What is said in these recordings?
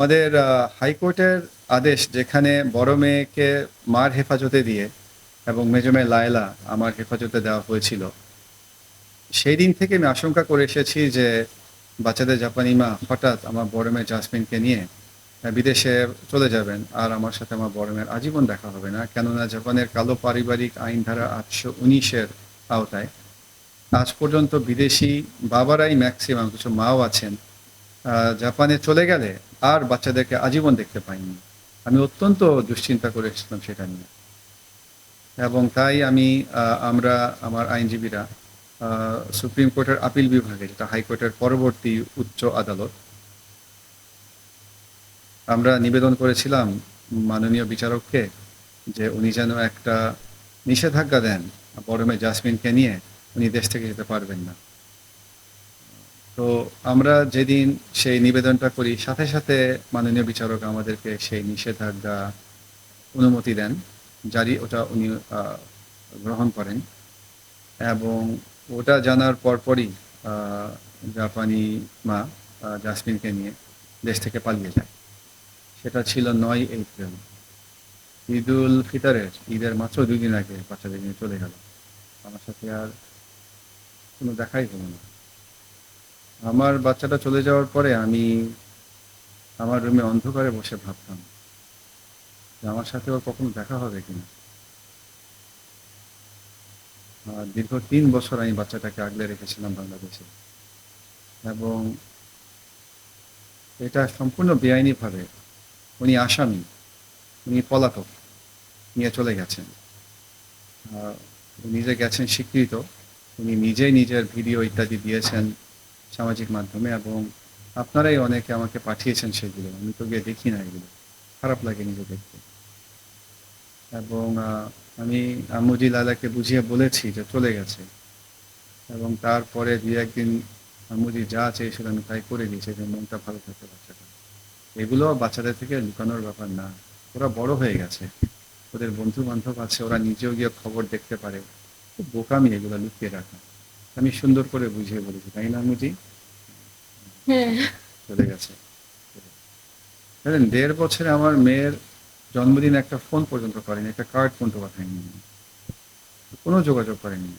আমাদের হাইকোর্টের আদেশ যেখানে বড় মেয়েকে মার হেফাজতে দিয়ে এবং মেজো মেয়ে লায়লা আমার হেফাজতে দেওয়া হয়েছিল, সেই দিন থেকে আমি আশঙ্কা করে এসেছি যে বাচ্চাদের জাপানি মা হঠাৎ আমার বড় মেয়ে জাসমিনকে নিয়ে বিদেশে চলে যাবেন আর আমার সাথে আমার বড় মেয়ের আজীবন দেখা হবে না। কেননা জাপানের কালো পারিবারিক আইন ধারা আটশো উনিশের আওতায় আজ পর্যন্ত বিদেশি বাবারাই ম্যাক্সিমাম কিছু মাও আছেন। জাপানে চলে গেলে আর বাচ্চাদেরকে আজীবন দেখতে পাইনি। আমি অত্যন্ত দুশ্চিন্তা করে এসেছিলাম সেটা নিয়ে। এবং তাই আমি আমরা, আমার আইনজীবীরা সুপ্রিম কোর্টের আপিল বিভাগে, যেটা হাইকোর্টের পরবর্তী উচ্চ আদালত, আমরা নিবেদন করেছিলাম মাননীয় বিচারককে যে উনি যেন একটা নিষেধাজ্ঞা দেন বড় মেয়ে জাসমিনকে নিয়ে, উনি দেশ থেকে যেতে পারবেন না। তো আমরা যেদিন সেই নিবেদনটা করি, সাথে সাথে মাননীয় বিচারক আমাদেরকে সেই নিষেধাজ্ঞা অনুমতি দেন, জারি ওটা উনি গ্রহণ করেন। এবং ওটা জানার পরপরই জাপানি মা জাসমিনকে নিয়ে দেশ থেকে পালিয়ে যায়। সেটা ছিল নয় এপ্রিল। ঈদ উল ফিতরের, ঈদের মাত্র দুই দিন আগে বাচ্চাদের নিয়ে চলে গেল। আমার সাথে আর কোনো দেখাই হলো না। আমার বাচ্চাটা চলে যাওয়ার পরে আমি আমার রুমে অন্ধকারে বসে ভাবতাম যে আমার সাথে ওর কখনো দেখা হবে কিনা। দীর্ঘ তিন বছর আমি বাচ্চাটাকে আগলে রেখেছিলাম বাংলাদেশে। এবং এটা সম্পূর্ণ বেআইনিভাবে উনি আসামি, উনি পলাতক, নিয়ে চলে গেছেন। উনি গেছেন স্বীকৃত, উনি নিজেই নিজের ভিডিও ইত্যাদি দিয়েছেন। সামাজিক মাধ্যমে এবং আপনারাই অনেকে আমাকে পাঠিয়েছেন সেগুলো। আমি তো গিয়ে দেখি না এগুলো। খারাপ লাগে নিজে দেখতে। এবং আমি আম্মুজি লালাকে বুঝিয়ে বলেছি যে চলে গেছে। এবং তারপরে দু একদিন আম্মুজি যা চেয়েছিল আমি তাই করে দিয়েছি, যে মনটা ভালো থাকে বাচ্চাটা। এগুলো বাচ্চাদের থেকে লুকানোর ব্যাপার না। ওরা বড় হয়ে গেছে। ওদের বন্ধু বান্ধব আছে, ওরা নিজেও গিয়ে খবর দেখতে পারে। খুব বোকামি এগুলো লুকিয়ে রাখা। আমি সুন্দর করে বুঝিয়ে বলেছি তাই না আম্মুজি হ্যাঁ। চলে গেছে। জানেন দেড় বছরে আমার মেয়ের জন্মদিন একটা ফোন পর্যন্ত করেনি একটা কার্ড পর্যন্ত পাঠায়নি। কোনো যোগাযোগ করেনি।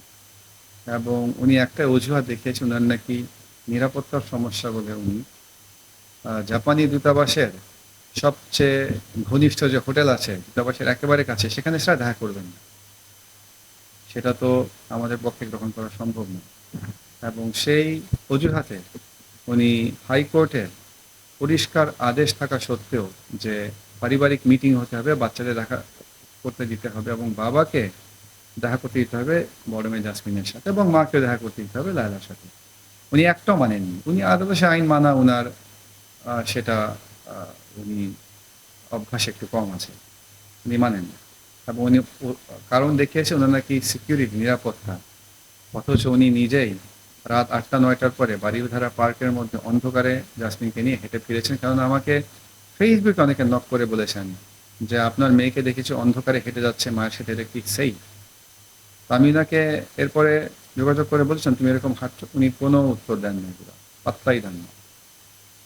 এবং উনি একটা অজুহাত দেখিয়েছেন ওনার নাকি নিরাপত্তার সমস্যা বলে উনি। জাপানি দূতাবাসের সবচেয়ে ঘনিষ্ঠ যে হোটেল আছে দূতাবাসের একেবারে কাছে সেখানে সেটা দেখা করবেন না। সেটা তো আমাদের পক্ষে গ্রহণ করা সম্ভব না। এবং সেই অজুহাতে উনি হাইকোর্টের পরিষ্কার আদেশ থাকা সত্ত্বেও যে পারিবারিক মিটিং হতে হবে, বাচ্চাদের দেখা করতে দিতে হবে এবং বাবাকে দেখা করতে দিতে হবে বড় মেয়ে জাসমিনের সাথে এবং মাকে দেখা করতে দিতে হবে লায়লার সাথে। উনি একটাও মানেননি। উনি আদালতে আইন মানা উনার সেটা উনি অভ্যাস একটু কম আছে। উনি মানেন না এবং উনি কারণ দেখিয়েছে ওনার নাকি সিকিউরিটি নিরাপত্তা। অথচ উনি নিজেই রাত আটটা, নয়টার পরে বাড়িধারা পার্কের মধ্যে অন্ধকারে জাসমিনকে নিয়ে হেঁটে ফিরেছেন। কারণ আমাকে ফেসবুকে অনেকে নক করে বলেছেন যে, আপনার মেয়েকে দেখেছি, অন্ধকারে হেঁটে যাচ্ছে, মায়ের সাথে এটা কি সেই আমি ওনাকে এরপরে যোগাযোগ করে বলছেন তুমি এরকম হাঁটছো? উনি কোনো উত্তর দেন না এগুলো পাত্তাই দেন না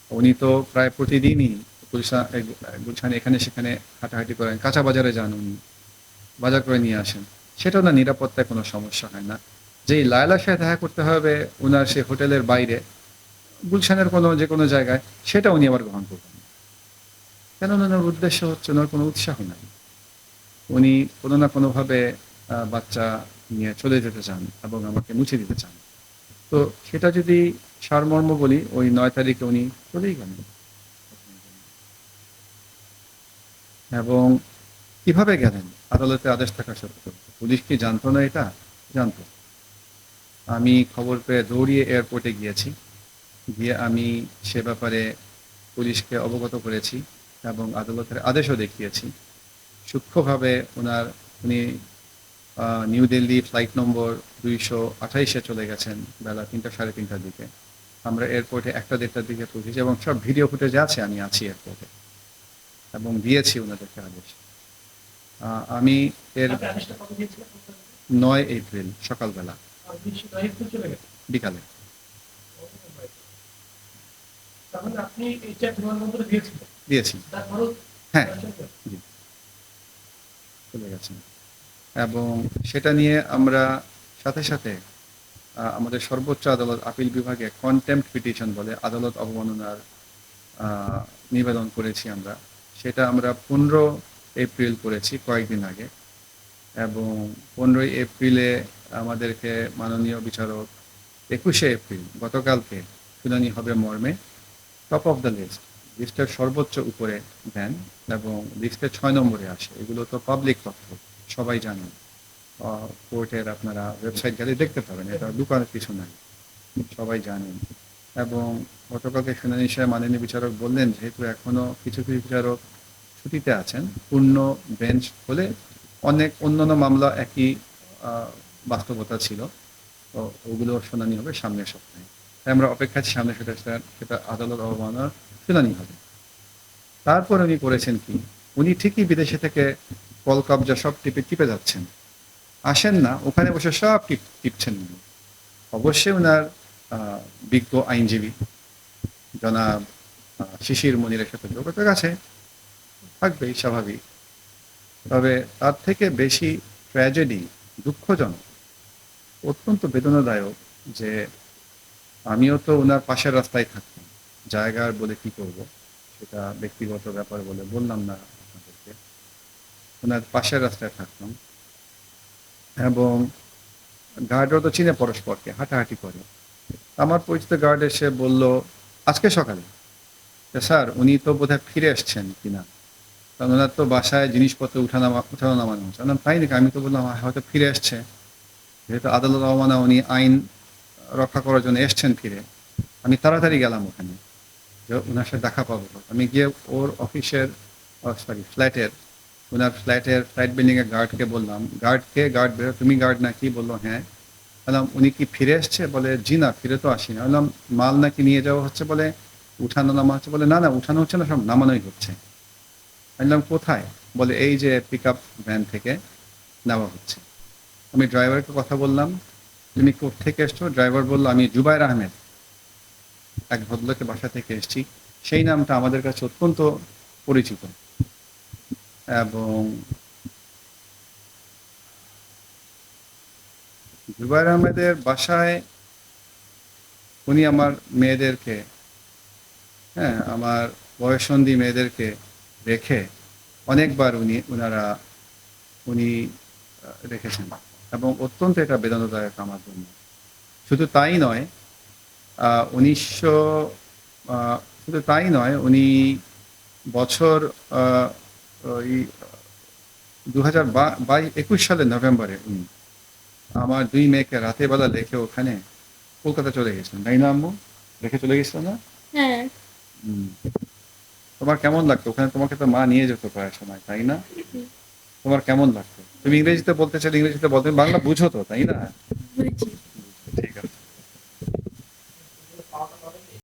উনি তো প্রায় প্রতিদিনই গুলশা- এ- এখানে সেখানে হাঁটাহাঁটি করেন, কাঁচা বাজারে যান উনি। বাজার করে নিয়ে আসেন। সেটাও না নিরাপত্তায় কোনো সমস্যা হয় না। যেই লায়লার সাথে দেখা করতে হবে ওনার সেই হোটেলের বাইরে, গুলশানের কোনো যে কোনো জায়গায়, সেটা উনি আবার গ্রহণ করবেন কেন ওনার উদ্দেশ্য হচ্ছে, ওনার কোনো উৎসাহ নাই। উনি কোনো না কোনোভাবে বাচ্চা নিয়ে চলে যেতে চান এবং আমাকে মুছে দিতে চান। তো সেটা যদি সারমর্ম বলি, ওই নয় তারিখে উনি চলেই গেলেন। এবং কীভাবে গেলেন? আদালতে আদেশ থাকা সত্ত্বেও। পুলিশ কি জানতো না এটা? জানতো। আমি খবর পেয়ে দৌড়িয়ে এয়ারপোর্টে গিয়েছি। গিয়ে আমি সে ব্যাপারে পুলিশকে অবগত করেছি এবং আদালতের আদেশও দেখিয়েছি। সূক্ষ্মভাবে ওনার, উনি নিউ দিল্লি ফ্লাইট নম্বর দুইশো আঠাইশে চলে গেছেন বেলা তিনটা, সাড়ে তিনটার দিকে। আমরা এয়ারপোর্টে একটা দেড়টার দিকে পৌঁছেছি এবং সব ভিডিও ফুটেজ আছে, আমি আছি এয়ারপোর্টে। এবং দিয়েছি ওনাদেরকে আদেশ। আমি এর? নয় এপ্রিল, সকালবেলা। বিকালে। দিয়েছি। হ্যাঁ। চলে গেছেন এবং সেটা নিয়ে আমরা সাথে সাথে আমাদের সর্বোচ্চ আদালত, আপিল বিভাগে কন্টেম্প পিটিশন বলে আদালত অবমাননার নিবেদন করেছি আমরা। সেটা আমরা পনেরো এপ্রিল করেছি, কয়েকদিন আগে। এবং পনেরোই এপ্রিলে আমাদেরকে মাননীয় বিচারক, একুশে এপ্রিল গতকালকে শুনানি হবে মর্মে টপ অফ দ্য লিস্ট লিস্টের সর্বোচ্চ উপরে দেন এবং লিস্টে ছয় নম্বরে আসে। এগুলো তো পাবলিক তথ্য, সবাই জানেন কোর্টের আপনারা ওয়েবসাইট গেলে দেখতে পাবেন, এটা দোকানের কিছু নাই সবাই জানেন এবং গতকালকে শুনানি সাহেব মাননীয় বিচারক বললেন, যেহেতু এখনও কিছু কিছু বিচারক ছুটিতে আছেন, পূর্ণ বেঞ্চ হলে অনেক অন্যান্য মামলা একই বাস্তবতা ছিল। তো ওগুলো শুনানি হবে সামনের সপ্তাহে। তাই আমরা অপেক্ষা আছি সামনের সপ্তাহে সেটা আদালত অবমাননার শুনানি হবে। তারপর উনি করেছেন কি? উনি ঠিকই বিদেশে থেকে কল কবজা সব টিপে টিপে যাচ্ছেন। আসেন না, ওখানে বসে সব টিপ, টিপছেন উনি। অবশ্যই ওনার বিজ্ঞ আইনজীবী জনাব শিশির মনিরের সাথে যোগাযোগ আছে। থাকবেই স্বাভাবিক। তবে তার থেকে বেশি ট্র্যাজেডি দুঃখজনক। অত্যন্ত বেদনাদায়ক যে আমিও তো ওনার পাশের রাস্তায় থাকতাম জায়গার বলে কি করব? সেটা ব্যক্তিগত ব্যাপার বলে বললাম না আপনাদেরকে। ওনার পাশের রাস্তায় থাকতাম। এবং গার্ডরা তো চিনে পরস্পরকে, হাঁটাহাঁটি করে। আমার পরিচিত গার্ড এসে বলল, আজকে সকালে? স্যার, উনি তো বোধহয় ফিরে এসছেন কিনা? কারণ ওনার তো বাসায় জিনিসপত্র উঠানামা উঠানো নামানো হচ্ছে বললাম, তাই নাকি? আমি তো বললাম "হ্যাঁ, হয়তো ফিরে এসছে। যেহেতু আদালত অবমানা উনি আইন রক্ষা করার জন্য এসছেন ফিরে। আমি তাড়াতাড়ি গেলাম ওখানে। যে ওনার সাথে দেখা পাবো। আমি গিয়ে ওর অফিসের সরি ফ্ল্যাটের ওনার ফ্ল্যাটের ফ্ল্যাট বিল্ডিং এর গার্ডকে বললাম। গার্ডকে গার্ড বেরো তুমি গার্ড নাকি বলল? হ্যাঁ। বললাম উনি কি ফিরে এসছে? বলে জি না ফিরে তো আসি না বললাম মাল নাকি নিয়ে যাওয়া হচ্ছে? বলে উঠানো নামা হচ্ছে। বলে না না উঠানো হচ্ছে না সব নামানোই হচ্ছে। আমি বললাম, কোথায়? বলে, এই যে পিক আপ ভ্যান থেকে নেওয়া হচ্ছে। আমি ড্রাইভারকে কথা বললাম, তুমি থেকে এসছো? ড্রাইভার বলল, আমি জুবাইর আহমেদ, এক ভদ্রলোকের বাসা থেকে এসেছি। সেই নামটা আমাদের কাছে অত্যন্ত পরিচিত। এবং জুবাইর আহমেদের বাসায় উনি আমার মেয়েদেরকে হ্যাঁ আমার বয়সন্ধী মেয়েদেরকে রেখে অনেকবার উনি ওনারা উনি রেখেছেন। এবং অত্যন্ত এটা বেদনাদায়ক আমার জন্য। শুধু তাই নয় উনিশশো শুধু তাই নয় উনি বছর আহ, ওই দু হাজার একুশ সালের নভেম্বরে উনি আমার দুই মেয়েকে রাতের বেলা রেখে ওখানে কলকাতা চলে গেছিলেন। তাই না আম্মু? রেখে চলে গেছিল না? হ্যাঁ। তোমার কেমন লাগতো? ওখানে তোমাকে তো মা নিয়ে যেত প্রায় সময়, তাই না? তোমার কেমন লাগতো? তুমি ইংরেজিতে বলতে চাইলে ইংরেজিতে বলতে, বাংলা বুঝো তো, তাই না?